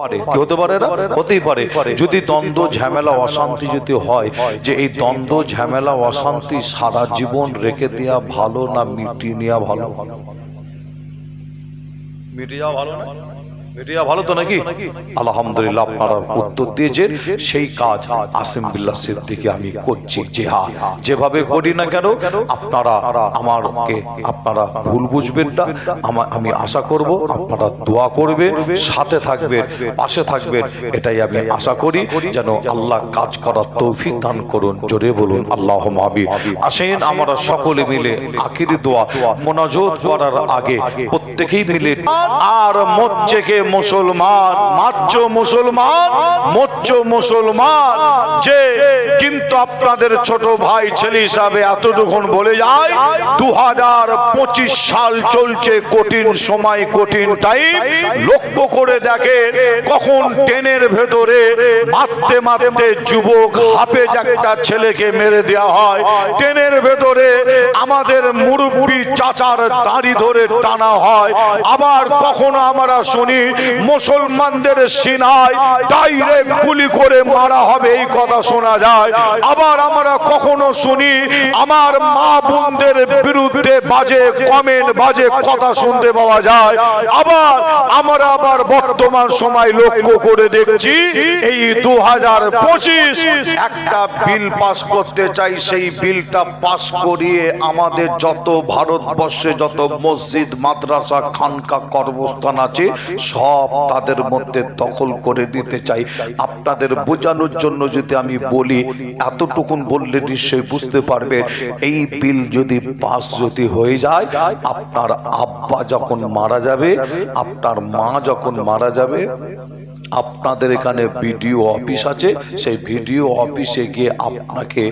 পারে। কি হতে পারে না? হতেই পারে। যদি দ্বন্দ্ব ঝামেলা অশান্তি যদি হয় যে এই দ্বন্দ্ব ঝামেলা অশান্তি সারা জীবন রেখে দেওয়া ভালো না মিটিয়ে নেওয়া ভালো? মিটিয়ে যাওয়া ভালো না? আমি আশা করব আপনারা দোয়া করবেন, সাথে থাকবেন, পাশে থাকবেন, এটাই আমি আশা করি, যেন আল্লাহ কাজ করার তৌফিক দান করুন, জোরে বলুন আল্লাহ আসেন আমরা সকলে মিলে আখিরি দোয়া, মোনাজত করার আগে প্রত্যেকেই মিলে, আর মচ্চেকে মুসলমান মাচ্চ মুসলমান মচ্চ মুসলমান, যে কিন্তু আপনাদের ছোট ভাই ছেলে হিসাবে বলে যায় দু সাল চলছে কঠিন সময়, কঠিন টাইম লক্ষ্য করে দেখেন, কখন ভেতরে মারতে মারতে যুবক একটা ছেলেকে মেরে দেওয়া হয়। ট্রেনের ভেতরে আমাদের মুরব্বী চাচার দাড়ি ধরে টানা হয়। আবার কখনো আমরা শুনি মুসলমানদের সিনায় ডাইরেক্ট গুলি করে মারা হবে, এই কথা শোনা যায়। আবার আমরা কখনো শুনি, আমার মা বোনদের বিরুদ্ধে বাজে কমেন্ট বাজে কথা শুনতে পাওয়া যায়। আবার আমরা আবার বর্তমান সময় লক্ষ্য করে দেখছি, এই দু হাজার পঁচিশ একটা বিল পাস করতে চাই, সেই বিলটা পাস করিয়ে আমাদের যত ভারতবর্ষে যত মসজিদ, মাদ্রাসা, খানকা কর্মস্থান আছে, সব তাদের মধ্যে দখল করে নিতে চাই। আপনাদের বোঝানোর জন্য যদি আমি বলি, এতটুকুন বললে নিশ্চয়ই বুঝতে পারবে, এই বিল যদি পাস যদি হয়ে যায়, আপনার আব্বা যখন মারা যাবে, আপনার মা যখন মারা যাবে, আপনাদের এখানে ভিডিও অফিস আছে, সেই ভিডিও অফিসে গিয়ে আপনাকে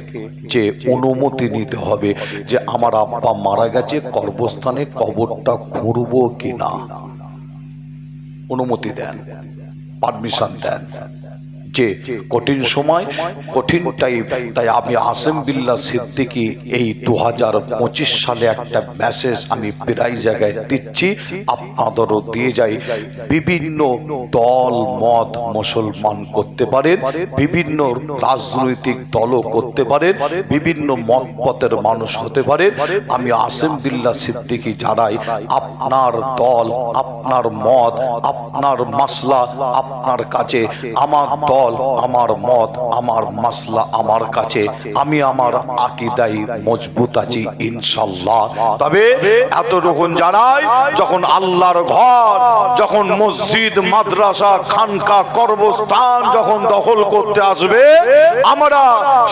যে অনুমতি নিতে হবে যে আমার আব্বা মারা গেছে কর্মস্থানে কবরটা খুঁড়বো কিনা। অনুমতি দেন পারমিশন দেন। যে কঠিন সময়, কঠিন টাইম তাই আমি আসেম বিল্লা সিদ্দিকি এই দু সালে একটা মেসেজ আমি প্রায় জায়গায় দিচ্ছি, আপনাদেরও দিয়ে যাই। বিভিন্ন দল, মত মুসলমান করতে পারেন, বিভিন্ন রাজনৈতিক দলও করতে পারেন, বিভিন্ন মত মানুষ হতে পারেন। আমি আসেম বিল্লা সিদ্দিকি জানাই, আপনার দল, আপনার মত, আপনার মাসলা, আপনার কাছে আমার দল আমার মত, আমার মাসলা আমার কাছে। আমি আমার আকিদাই মজবুত আছি, ইনশাল্লাহ। তবে এতটুকুন জানাই, যখন আল্লাহর ঘর, যখন মসজিদ, মাদ্রাসা, খানকা কর্মস্থান যখন দখল করতে আসবে, আমরা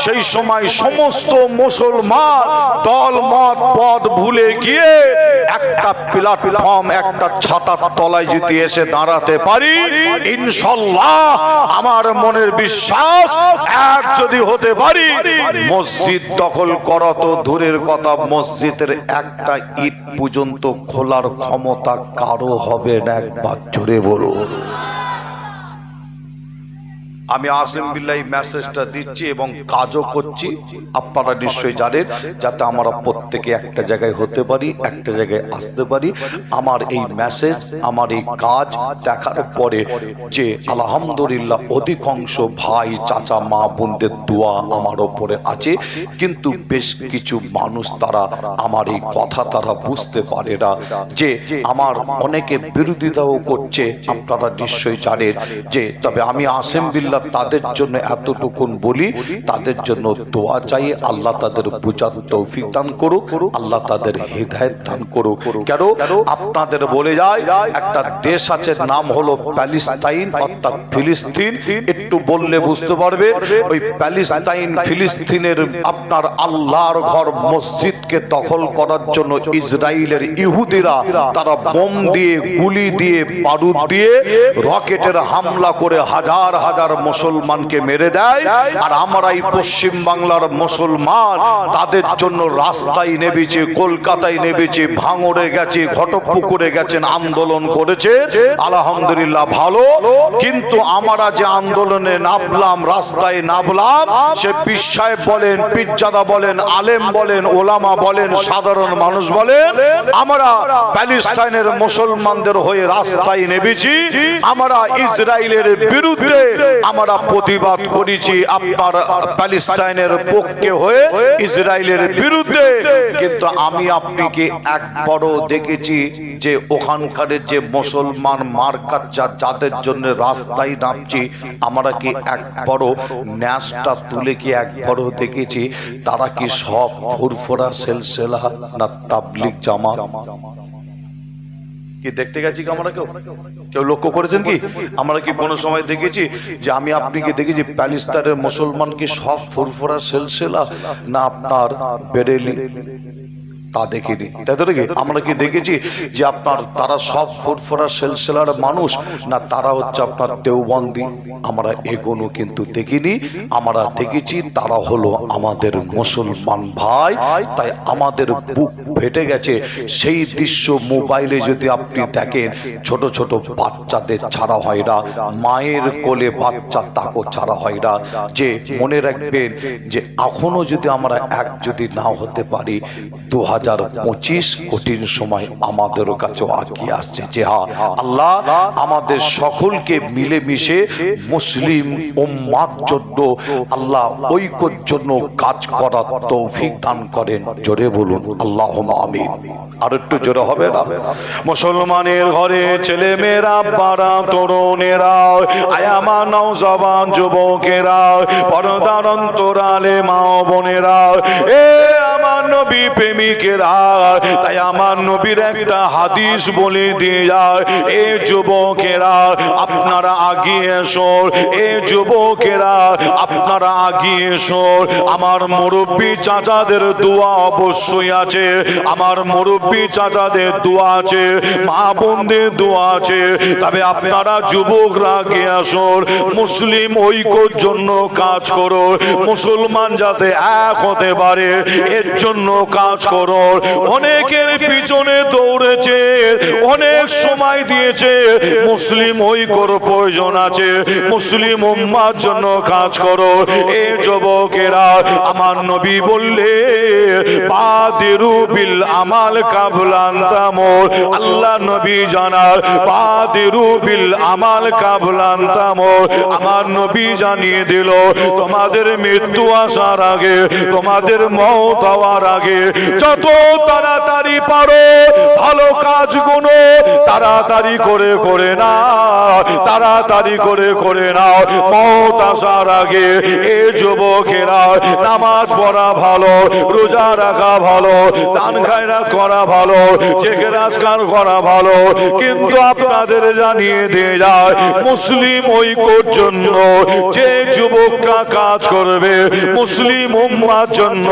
সেই সময় সমস্ত মুসলমান দল, মত, পদ ভুলে গিয়ে একটা প্ল্যাটফর্ম একটা ছাতার তলায় যদি এসে দাঁড়াতে পারি, ইনশাল্লাহ আমার মনের বিশ্বাস এক যদি হতে পারি, মসজিদ দখল করা তো দূরের কথা, মসজিদের একটা ইট পর্যন্ত খোলার ক্ষমতা কারও হবে না, একবার জোরে বলুন। আমি আসিম বিল্লাহ মেসেজটা দিচ্ছি এবং কাজও করছি। আপনারা নিশ্চয়ই জানেন, যাতে আমরা প্রত্যেকে একটা জায়গায় হতে পারি, একটা জায়গায় আসতে পারি। আমার এই মেসেজ, আমার এই কাজ দেখার পরে যে আলহামদুলিল্লাহ অধিকাংশ ভাই, চাচা, মা, বোনদের দোয়া আমার ওপরে আছে। কিন্তু বেশ কিছু মানুষ তারা আমার এই কথা তারা বুঝতে পারে না যে আমার অনেকে বিরোধিতাও করছে। আপনারা নিশ্চয়ই জানেন যে, তবে আমি আসেম বিল্লাহ তাদের জন্য এতটুকুন বলি, তাদের জন্য দোয়া চাই, আল্লাহ তাদের বুঝার তৌফিক দান করুক, আল্লাহ তাদের হৃদায়ত দান করুক। কেন? আপনাদের বলে যায়, একটা দেশ আছে, নাম হলো প্যালিস্তাইন, অর্থাৎ ফিলিস্তিন। একটু বললে বুঝতে পারবে, ওই প্যালিস্তাইন, ফিলিস্তিনের আপনার আল্লাহর ঘর মসজিদকে দখল করার জন্য ইসরায়েলের ইহুদিরা তারা বোম দিয়ে, গুলি দিয়ে, বারুদ দিয়ে রকেটের হামলা করে হাজার হাজার মুসলমানকে মেরে দেয়, আর আমরা এই পশ্চিম বাংলার মুসলমান। তাদের জন্য রাস্তায় নেমেছে, কলকাতায় নেমেছে, ভাঙড়ে গেছে ঘটপুকুরে গেছেন, আন্দোলন করেছে। আলহামদুলিল্লাহ ভালো। কিন্তু আমরা যে আন্দোলনে নামলাম, রাস্তায় নামলাম, সে পীর সাহেব বলেন পিজ্জাদা বলেন, আলেম বলেন, ওলামা বলেন, সাধারণ মানুষ বলেন, আমরা প্যালেস্তাইনের মুসলমানদের হয়ে রাস্তায় নেমেছি, আমরা ইসরায়েলের বিরুদ্ধে আমরা প্রতিবাদ করেছি আপনার প্যালেস্তাইনের পক্ষে হয়ে, ইসরায়েলের বিরুদ্ধে। কিন্তু আমি আপনাকে একবারও দেখেছি যে ওখানকার যে মুসলমান মার্কাচ্চা যাদের জন্য রাস্তায় নামছি, আমরা কি একবারও ন্যাসটা তুলে কি একবারও দেখেছি? তারা কি সব ফুরফুরা সেলসেলা না তাবলিক জামা কি দেখতে গেছি কি আমরা কেউ? কেউ লক্ষ্য করেছেন কি? আমরা কি কোনো সময় দেখেছি যে আমি আপনি কি দেখেছি প্যালিস্তানের মুসলমান কি সব ফুরফুরা সেলসেলা না আপনার বেরেলি তা দেখিনি। তাই তো নাকি? আমরা কি দেখেছি যে আপনার তারা সব ফুরফুরা সেলসেলার মানুষ না তারা হচ্ছে আপনার দেওবন্দি। আমরা এগোনো কিন্তু দেখিনি। আমরা দেখেছি তারা হলো আমাদের মুসলমান ভাই। তাই আমাদের বুক ফেটে গেছে। সেই দৃশ্য মোবাইলে যদি আপনি দেখেন ছোট ছোট বাচ্চাদের ছাড়া হয় না মায়ের কোলে বাচ্চা তাকে ছাড়া হয় না যে মনে রাখবেন যে এখনও যদি আমরা এক যদি না হতে পারি দু হাজার হাজার পঁচিশ কঠিন সময় আমাদের কাছেও আগিয়ে আসছে। যে হ্যাঁ আল্লাহ আমাদের সকলকে মিলেমিশে মুসলিম উম্মার জন্য আল্লাহ ঐক্যর জন্য কাজ করার তৌফিক দান করেন। জোরে বলুন আল্লাহ আমিন। আর একটু জোরে হবে না? মুসলমানের ঘরে ছেলে মেয়েরা পাড়া তরুণেরা, আয়ামা নৌজবান যুবকেরা, পরদার অন্তরালে মা বোনেরা, এ আমার নবী যুবকেরা আমার মুরব্বী চাচাদের দোয়া অবশ্যই আছে, আমার মুরব্বী চাচাদের দোয়া আছে, মা বোনদের দোয়া আছে। তবে আপনারা যুবকরা আগিয়ে মুসলিম ঐক্যর জন্য কাজ করো, মুসলমান যাতে এক হতে পারে, এর জন্য কাজ করো। অনেকের পিছনে দৌড়েছে, অনেক সময় দিয়েছে। মুসলিম ওই ঐক্যর প্রয়োজন আছে। মুসলিম উম্মার জন্য কাজ করো। এ যুবকেরা, আমার নবী বললে বাদিরু বিল আমাল আল্লাহ নবী জানার, বাদিরু বিল আমাল আমার নবী জানিয়ে দিল, তোমাদের মৃত্যু আসার আগে, তোমাদের মত হওয়ার আগে, যত তাড়াতাড়ি পারো, ভালো কাজগুলো তাড়াতাড়ি করে করে না তাড়াতাড়ি করে করে নাও। মত আসার আগে, এ যুবকেরা নামাজ পড়া ভালো, রোজা রাখা ভালো দান খায়রা করা ভালো চেকে রাজকার করা ভালো। কিন্তু আপনাদের জানিয়ে দিয়ে যায় মুসলিম ঐক্যর জন্য যে যুবকটা কাজ করবে মুসলিম উম্মার জন্য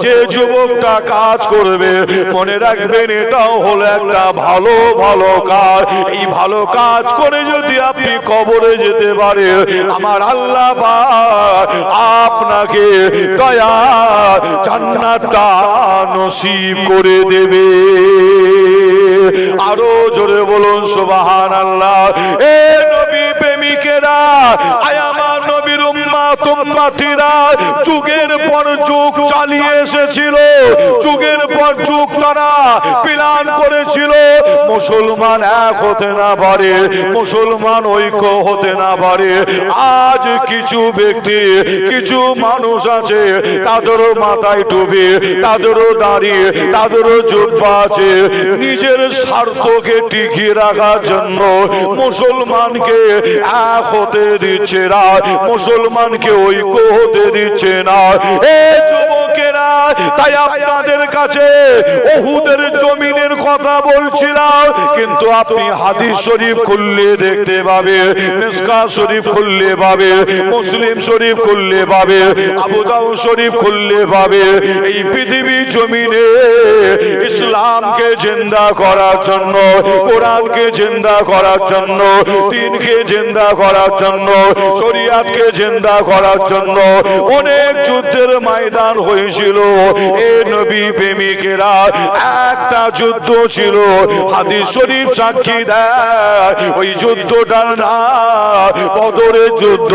যে যুবকটা কাজ করবে মনে রাখবেন এটাও হলো একটা ভালো ভালো কাজ। এই ভালো কাজ করে যদি আপনি কবরে যেতে পারে আমার আল্লাহ আপনাকে দয়া জান্নাতটা নসিব করে দেবে। আরও জোরে বলুন সোবাহান আল্লাহ এ নবী প্রেমিকেরা, আয় আমার নবীর উম্মা তোমরা যুগের পর যুগ চালিয়ে এসেছিল। যুগের পর যুগ তারা প্লান করেছিল। মুসলমান এক হতে না পারে। মুসলমান ঐক্য হতে না পারে। আজ কিছু ব্যক্তি কিছু মানুষ আছে তাদেরও মাথায় টুপি তাদেরও দাঁড়িয়ে তাদেরও জুব্বা আছে। নিজের স্বার্থকে টিকিয়ে রাখার জন্য মুসলমানকে এক হতে দিচ্ছে না। মুসলমানকে ঐক্য হতে দিচ্ছে না। এ যুবকেরা তাই আপনাদের কাছে ওহুদের জমিনের কথা বলছিলাম। কিন্তু আপনি হাদিস শরীফ খুললে দেখতে পাবে মিসকা শরীফ খুললে পাবে, মুসলিম শরীফ খুললে পাবে, আবু দাউদ শরীফ খুললে পাবে। এই পৃথিবী জমিনে ইসলামকে জিন্দা করার জন্য, কোরআনকে জিন্দা করার জন্য, দিনকে জিন্দা করার জন্য, শরিয়াতকে জিন্দা করার জন্য অনেক যুদ্ধের ময়দান হয়েছিল। একটা যুদ্ধ ছিল। হাদিস শরীফ সাক্ষী দেয়, ওই যুদ্ধটার বদরের যুদ্ধ,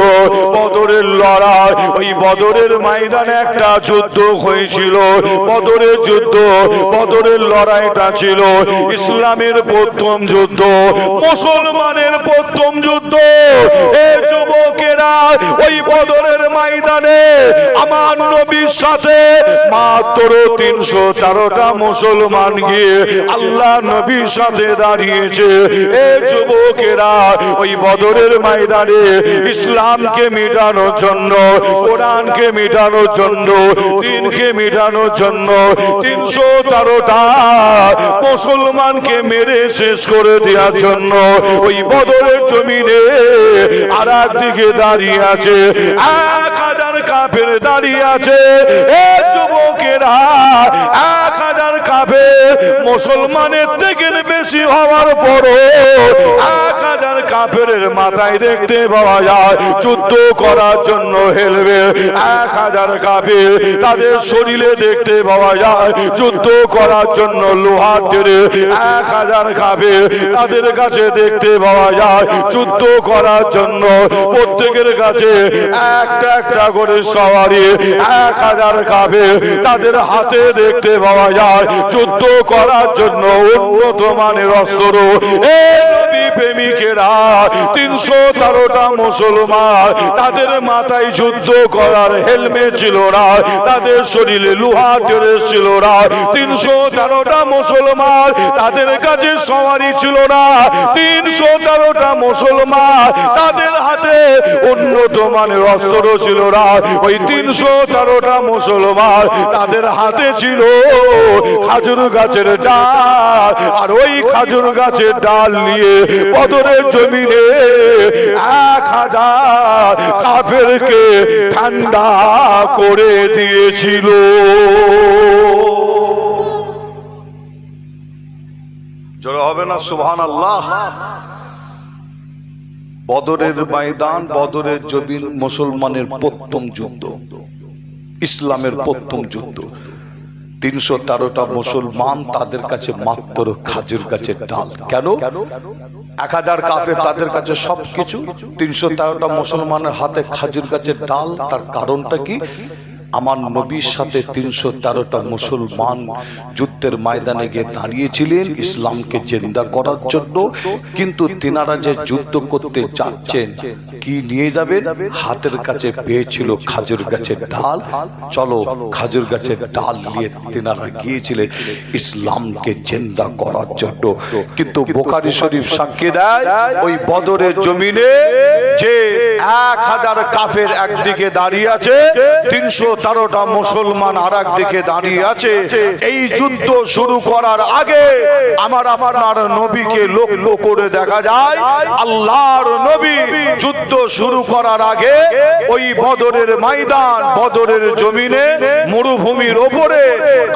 বদরের লড়াই। ওই বদরের ময়দানে একটা যুদ্ধ হয়েছিল, বদরের যুদ্ধ, বদরের লড়াইটা ছিল। ইসলামের প্রথম যুদ্ধ, মুসলমানের প্রথম যুদ্ধ ওই বদরের ময়দানে। আমার নবীর সাথে মাত্র তিনশো তেরোটা মুসলমান গিয়ে আল্লাহ নবীর সাথে দাঁড়িয়েছে। যুবকেরা, ওই বদরের ময়দানে ইসলামকে মেটানোর জন্য, কোরআনকে মেটানোর জন্য, দিনকে মেটানোর জন্য তিনশো তেরোটা মুসলমানকে মেরে শেষ করে দেওয়ার জন্য ওই বদরের জমিনে আর দিকে দাঁড়িয়ে আছে। এক হাজার কাপের দাঁড়িয়ে আছে। এ যুবকেরা এক হাজার মুসলমানের থেকে বেশি হওয়ার পরও এক হাজার মাথায় দেখতে পাওয়া যায়, যুদ্ধ করার জন্য হেলবে। এক হাজার তাদের শরীরে দেখতে পাওয়া যায়, যুদ্ধ করার জন্য এক হাজার তাদের কাছে দেখতে পাওয়া যায়, যুদ্ধ করার জন্য প্রত্যেকের কাছে একটা একটা করে সওয়ারি, এক হাজার কাপে তাদের হাতে দেখতে পাওয়া যায়। যুদ্ধ করার জন্য উন্নত মানের অস্ত্র। প্রেমিকেরা, তিনশো তেরোটা মুসলমান, তাদের মাথায় যুদ্ধ করার হেলমেট ছিল না, তাদের শরীরে লোহা ড্রেস ছিল না, তিনশো তেরোটা মুসলমান তাদের কাছে সওয়ারি ছিল না, তিনশো তেরোটা মুসলমান তাদের হাতে উন্নত মানের অস্ত্র ছিল না, ওই তিনশো তেরোটা মুসলমান তাদের হাতে ছিল খাজুর গাছের ডাল, আর ওই খাজুর গাছের ডাল নিয়ে বদরের জমিনে এক হাজার কাফেরকে ঠান্ডা করে দিয়েছিল। হবে না সুবহান আল্লাহ বদরের ময়দান, বদরের জমিন মুসলমানের প্রথম যুদ্ধ, ইসলামের প্রথম যুদ্ধ। তিনশো তেরোটা মুসলমান তাদের কাছে মাত্র খাজুর গাছের ডাল। কেন? এক হাজার কাফের তাদের কাছে সবকিছু তিনশো তেরোটা মুসলমানের হাতে খাজুর গাছের ডাল তার কারণটা কি? আমার নবীর সাথে তিনশো তেরোটা মুসলমান যুদ্ধের ময়দানে গিয়ে দাঁড়িয়েছিলেন ইসলামকে জেন্দা করার জন্য। কিন্তু তিনারা যে যুদ্ধ করতে যাচ্ছেন, কি নিয়ে যাবেন? হাতের কাছে পেয়েছিল খাজুর গাছের ডাল। চলো, খাজুর গাছের ডাল নিয়ে তিনারা গিয়েছিলেন ইসলামকে জেন্দা করার জন্য। কিন্তু বোকারি শরীফ সাক্ষী দেয়, ওই বদরের জমিনে যে এক হাজার কাফের একদিকে দাঁড়িয়ে আছে, তিনশো তেরোটা মুসলমান আর একদিকে দাঁড়িয়ে আছে। এই যুদ্ধ শুরু করার আগে আমার আপনার নবীকে লক্ষ্য করে দেখা যায়, আল্লাহর নবী যুদ্ধ শুরু করার আগে ওই বদরের ময়দান, বদরের জমিনে মরুভূমির ওপরে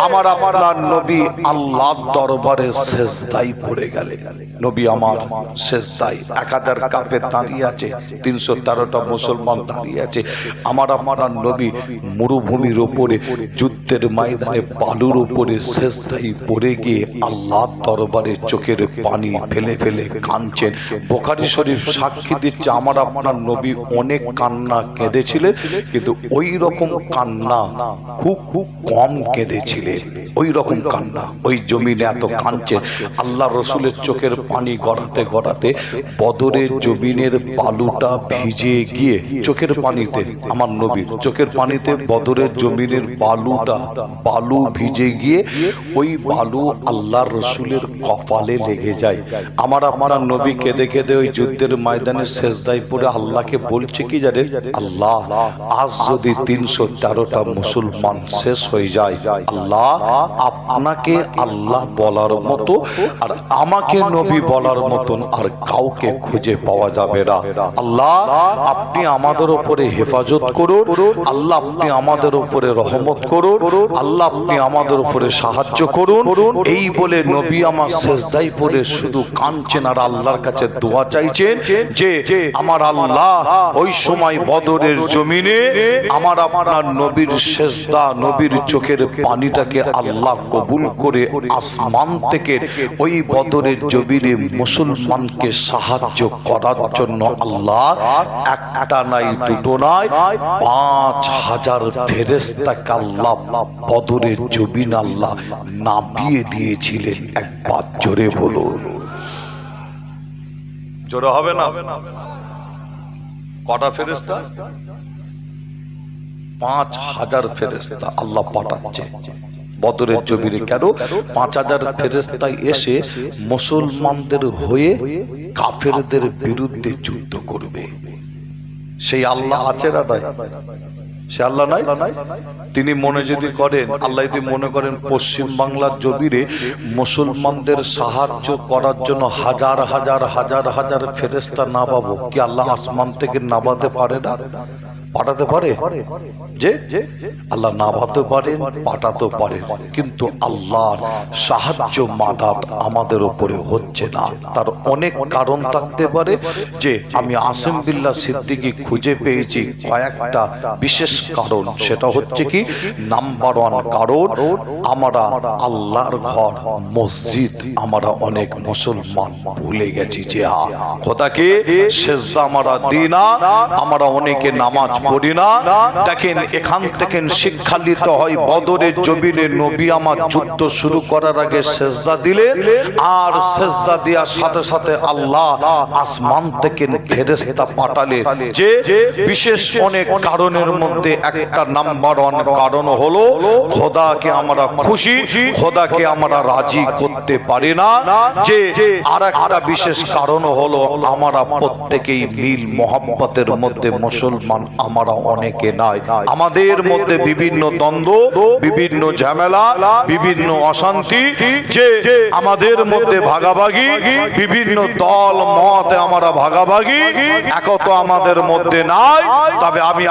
আমার আপনার নবী আল্লাহ দরবারে শেষদাই পড়ে গেলেন। নবী আমার শেষদাই এক হাজার কাপে দাঁড়িয়ে আছে, তিনশো তেরোটা মুসলমান দাঁড়িয়ে আছে। আমার আপনার নবী মরুভূমির ওপরে যুদ্ধের ময়দানে বালুর ওপরে শেষদাই পড়ে গিয়ে আল্লাহ দরবারে চোখের পানি ফেলে ফেলে কাঁদছেন। বোখারি শরীফ সাক্ষী দিচ্ছে, আমার আপনার নবী অনেক কান্না কেঁদেছিলেন, কিন্তু ওই রকম কান্না খুব খুব কম কেঁদেছিলেন। ওই রকম কান্না, ওই জমিনে এত কাঁদছেন। আল্লাহ রসুলের চোখের পানি গড়াতে গড়াতে বদরের জমিনের বালুটা ভিজে গিয়ে চোখের পানিতে, আমার নবীর চোখের পানিতে বদরের জমিনের বালুটা বালু ভিজে গিয়ে ওই বালু আল্লাহ রসুলের কপালে লেগে যায়। আমার আপনার নবী কেঁদে কেঁদে ওই যুদ্ধের ময়দানে শেষদায় পড়ে আল্লাহকে বলছে কি জানেন? আল্লাহ, আজ যদি তিনশো তেরোটা মুসলমান শেষ হয়ে যায়, আল্লাহ আপনাকে আল্লাহ বলার মতো আর আমাকে নবী বলার মতন আর কাউকে খুঁজে পাওয়া যাবে না। আল্লাহ, আপনি আমাদের উপরে হেফাজত করুন। আল্লাহ, আপনি আমাদের উপরে রহমত করুন। আল্লাহ আপনি আমাদের উপরে সাহায্য করুন। এই বলে নবী আমার শেষদাই পড়ে শুধু কাঁদছেন আর আল্লাহর কাছে দোয়া চাইছেন যে আমার আল্লাহ ওই সময় বদরের জমিনে আমার আপনার নবীর শেষদা নবীর চোখের পানিটাকে আল্লাহ কবুল করে আসমান থেকে ওই বদরের জমিনে মুসলমানকে সাহায্য করার জন্য আল্লাহ একটা নাই, দুটো নাই, পাঁচ হাজার ফেরেস্তাকে আল্লাহ বদরের জমিন আল্লাহ নামিয়ে দিয়েছিলেন একবার জোরে বলুন। জোরে হবে না? কটা ফেরেস্তা পাঁচ হাজার ফেরেস্তা আল্লাহ পাঠাচ্ছে। বদরের জমিনে কেন? পাঁচ হাজার ফেরেস্তায় এসে মুসলমানদের হয়ে কাফেরদের বিরুদ্ধে যুদ্ধ করবে। সেই আল্লাহ আছে না সে আল্লাহ নাই? তিনি মনে যদি করেন, আল্লাহ যদি মনে করেন পশ্চিম বাংলার জবিরে মুসলমানদের সাহায্য করার জন্য হাজার হাজার হাজার হাজার ফেরেস্তা না পাবো কি আল্লাহ আসমান থেকে নামাতে পারে না? পাঠাতে পারে? যে? আল্লাহ নামাতে পারেন পাঠাতে পারেন। কিন্তু আল্লাহর সাহায্য মাদাত আমাদের উপরে হচ্ছে না। তার অনেক কারণ থাকতে পারে যে, আমি আসিম বিল্লাহ সিদ্দিকি খুঁজে পেয়েছি কয়েকটা বিশেষ কারণ। সেটা হচ্ছে কি, নাম্বার ওয়ান কারণ, আমরা আল্লাহর ঘর, মসজিদ আমরা অনেক মুসলমান ভুলে গেছি যে হা খোদাকে শেষদা আমরা দিই না, আমরা অনেকে নামাজ বিশেষ অনেক কারণের মধ্যে একটা নাম্বার ওয়ান কারণ হলো, খোদাকে আমরা খুশি, খোদাকে আমরা রাজি করতে পারি না। যে আর একটা বিশেষ কারণ হলো, আমরা প্রত্যেকেই মিল মোহাম্মতের মধ্যে মুসলমান আমরা অনেকে নাই আমাদের মধ্যে বিভিন্ন দ্বন্দ্ব, বিভিন্ন ঝামেলা, বিভিন্ন অশান্তি, যে আমাদের মধ্যে ভাগাভাগি, বিভিন্ন দল, মত আমরা ভাগাভাগি, একত আমাদের মধ্যে নাই। তবে আমি